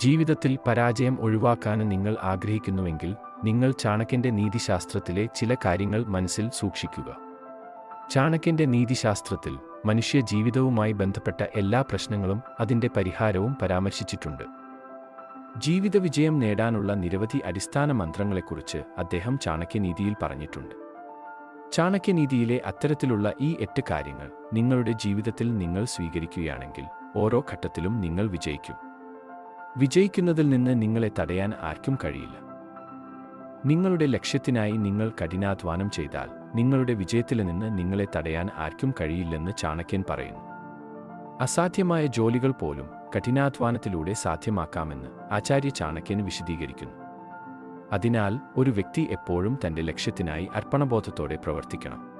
ജീവിതത്തിൽ പരാജയം ഒഴിവാക്കാൻ നിങ്ങൾ ആഗ്രഹിക്കുന്നുവെങ്കിൽ നിങ്ങൾ ചാണക്യന്റെ നീതിശാസ്ത്രത്തിലെ ചില കാര്യങ്ങൾ മനസ്സിൽ സൂക്ഷിക്കുക. ചാണക്യന്റെ നീതിശാസ്ത്രത്തിൽ മനുഷ്യ ജീവിതവുമായി ബന്ധപ്പെട്ട എല്ലാ പ്രശ്നങ്ങളും അതിന്റെ പരിഹാരവും പരാമർശിച്ചിട്ടുണ്ട്. ജീവിത വിജയം നേടാനുള്ള നിരവധി അടിസ്ഥാന മന്ത്രങ്ങളെക്കുറിച്ച് അദ്ദേഹം ചാണക്യനീതിയിൽ പറഞ്ഞിട്ടുണ്ട്. ചാണക്യനീതിയിലെ അത്തരത്തിലുള്ള ഈ എട്ട് കാര്യങ്ങൾ നിങ്ങളുടെ ജീവിതത്തിൽ നിങ്ങൾ സ്വീകരിക്കുകയാണെങ്കിൽ ഓരോ ഘട്ടത്തിലും നിങ്ങൾ വിജയിക്കും. വിജയിക്കുന്നതിൽ നിന്ന് നിങ്ങളെ തടയാൻ ആർക്കും കഴിയില്ല. നിങ്ങളുടെ ലക്ഷ്യത്തിനായി നിങ്ങൾ കഠിനാധ്വാനം ചെയ്താൽ നിങ്ങളുടെ വിജയത്തിൽ നിന്ന് നിങ്ങളെ തടയാൻ ആർക്കും കഴിയില്ലെന്ന് ചാണക്യൻ പറയുന്നു. അസാധ്യമായ ജോലികൾ പോലും കഠിനാധ്വാനത്തിലൂടെ സാധ്യമാക്കാമെന്ന് ആചാര്യ ചാണക്യൻ വിശദീകരിക്കുന്നു. അതിനാൽ ഒരു വ്യക്തി എപ്പോഴും തന്റെ ലക്ഷ്യത്തിനായി അർപ്പണബോധത്തോടെ പ്രവർത്തിക്കണം.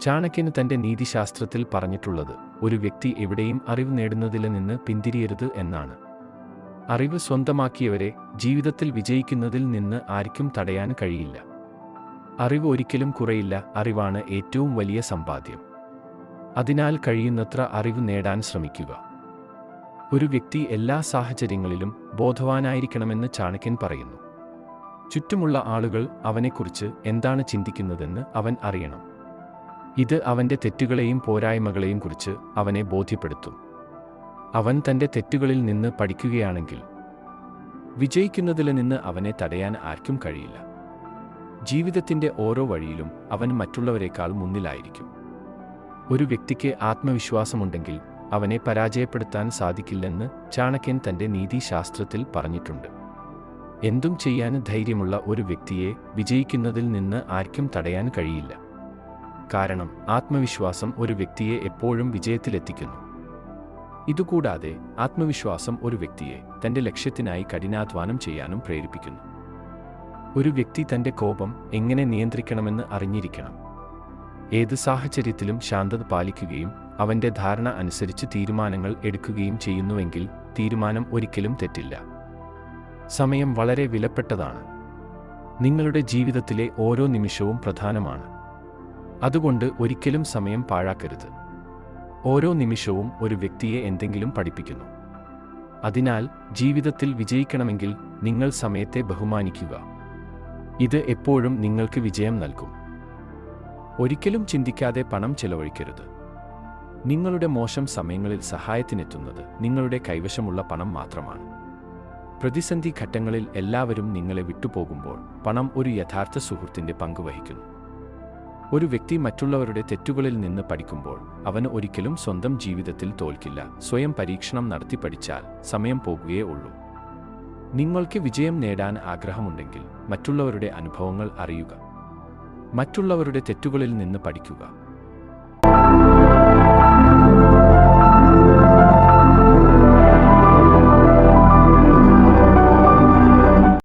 ചാണക്യന് തന്റെ നീതിശാസ്ത്രത്തിൽ പറഞ്ഞിട്ടുള്ളത് ഒരു വ്യക്തി എവിടെയും അറിവ് നേടുന്നതിൽ നിന്ന് പിന്തിരിയരുത് എന്നാണ്. അറിവ് സ്വന്തമാക്കിയവരെ ജീവിതത്തിൽ വിജയിക്കുന്നതിൽ നിന്ന് ആർക്കും തടയാൻ കഴിയില്ല. അറിവ് ഒരിക്കലും കുറയില്ല അറിവാണ് ഏറ്റവും വലിയ സമ്പാദ്യം. അതിനാൽ കഴിയുന്നത്ര അറിവ് നേടാൻ ശ്രമിക്കുക. ഒരു വ്യക്തി എല്ലാ സാഹചര്യങ്ങളിലും ബോധവാനായിരിക്കണമെന്ന് ചാണക്യൻ പറയുന്നു. ചുറ്റുമുള്ള ആളുകൾ അവനെക്കുറിച്ച് എന്താണ് ചിന്തിക്കുന്നതെന്ന് അവൻ അറിയണം. ഇത് അവന്റെ തെറ്റുകളെയും പോരായ്മകളെയും കുറിച്ച് അവനെ ബോധ്യപ്പെടുത്തും. അവൻ തന്റെ തെറ്റുകളിൽ നിന്ന് പഠിക്കുകയാണെങ്കിൽ. വിജയിക്കുന്നതിൽ നിന്ന് അവനെ തടയാൻ ആർക്കും കഴിയില്ല. ജീവിതത്തിന്റെ ഓരോ വഴിയിലും അവൻ മറ്റുള്ളവരെക്കാൾ മുന്നിലായിരിക്കും. ഒരു വ്യക്തിക്ക് ആത്മവിശ്വാസമുണ്ടെങ്കിൽ അവനെ പരാജയപ്പെടുത്താൻ സാധിക്കില്ലെന്ന് ചാണക്യൻ തന്റെ നീതിശാസ്ത്രത്തിൽ പറഞ്ഞിട്ടുണ്ട്. എന്തും ചെയ്യാൻ ധൈര്യമുള്ള ഒരു വ്യക്തിയെ വിജയിക്കുന്നതിൽ നിന്ന് ആർക്കും തടയാൻ കഴിയില്ല. കാരണം ആത്മവിശ്വാസം ഒരു വ്യക്തിയെ എപ്പോഴും വിജയത്തിലെത്തിക്കുന്നു. ഇതുകൂടാതെ ആത്മവിശ്വാസം ഒരു വ്യക്തിയെ തന്റെ ലക്ഷ്യത്തിനായി കഠിനാധ്വാനം ചെയ്യാനും പ്രേരിപ്പിക്കുന്നു. ഒരു വ്യക്തി തന്റെ കോപം എങ്ങനെ നിയന്ത്രിക്കണമെന്ന് അറിഞ്ഞിരിക്കണം. ഏത് സാഹചര്യത്തിലും ശാന്തത പാലിക്കുകയും അവന്റെ ധാരണ അനുസരിച്ച് തീരുമാനങ്ങൾ എടുക്കുകയും ചെയ്യുന്നുവെങ്കിൽ തീരുമാനം ഒരിക്കലും തെറ്റില്ല. സമയം വളരെ വിലപ്പെട്ടതാണ്. നിങ്ങളുടെ ജീവിതത്തിലെ ഓരോ നിമിഷവും പ്രധാനമാണ്. അതുകൊണ്ട് ഒരിക്കലും സമയം പാഴാക്കരുത്. ഓരോ നിമിഷവും ഒരു വ്യക്തിയെ എന്തെങ്കിലും പഠിപ്പിക്കുന്നു. അതിനാൽ ജീവിതത്തിൽ വിജയിക്കണമെങ്കിൽ നിങ്ങൾ സമയത്തെ ബഹുമാനിക്കുക. ഇത് എപ്പോഴും നിങ്ങൾക്ക് വിജയം നൽകും. ഒരിക്കലും ചിന്തിക്കാതെ പണം ചെലവഴിക്കരുത്. നിങ്ങളുടെ മോശം സമയങ്ങളിൽ സഹായത്തിനെത്തുന്നത് നിങ്ങളുടെ കൈവശമുള്ള പണം മാത്രമാണ്. പ്രതിസന്ധി ഘട്ടങ്ങളിൽ എല്ലാവരും നിങ്ങളെ വിട്ടുപോകുമ്പോൾ പണം ഒരു യഥാർത്ഥ സുഹൃത്തിന്റെ പങ്ക് വഹിക്കുന്നു. ഒരു വ്യക്തി മറ്റുള്ളവരുടെ തെറ്റുകളിൽ നിന്ന് പഠിക്കുമ്പോൾ അവന് ഒരിക്കലും സ്വന്തം ജീവിതത്തിൽ തോൽക്കില്ല. സ്വയം പരീക്ഷണം നടത്തി പഠിച്ചാൽ സമയം പോകുകയേ ഉള്ളൂ. നിങ്ങൾക്ക് വിജയം നേടാൻ ആഗ്രഹമുണ്ടെങ്കിൽ മറ്റുള്ളവരുടെ അനുഭവങ്ങൾ അറിയുക. മറ്റുള്ളവരുടെ തെറ്റുകളിൽ നിന്ന് പഠിക്കുക.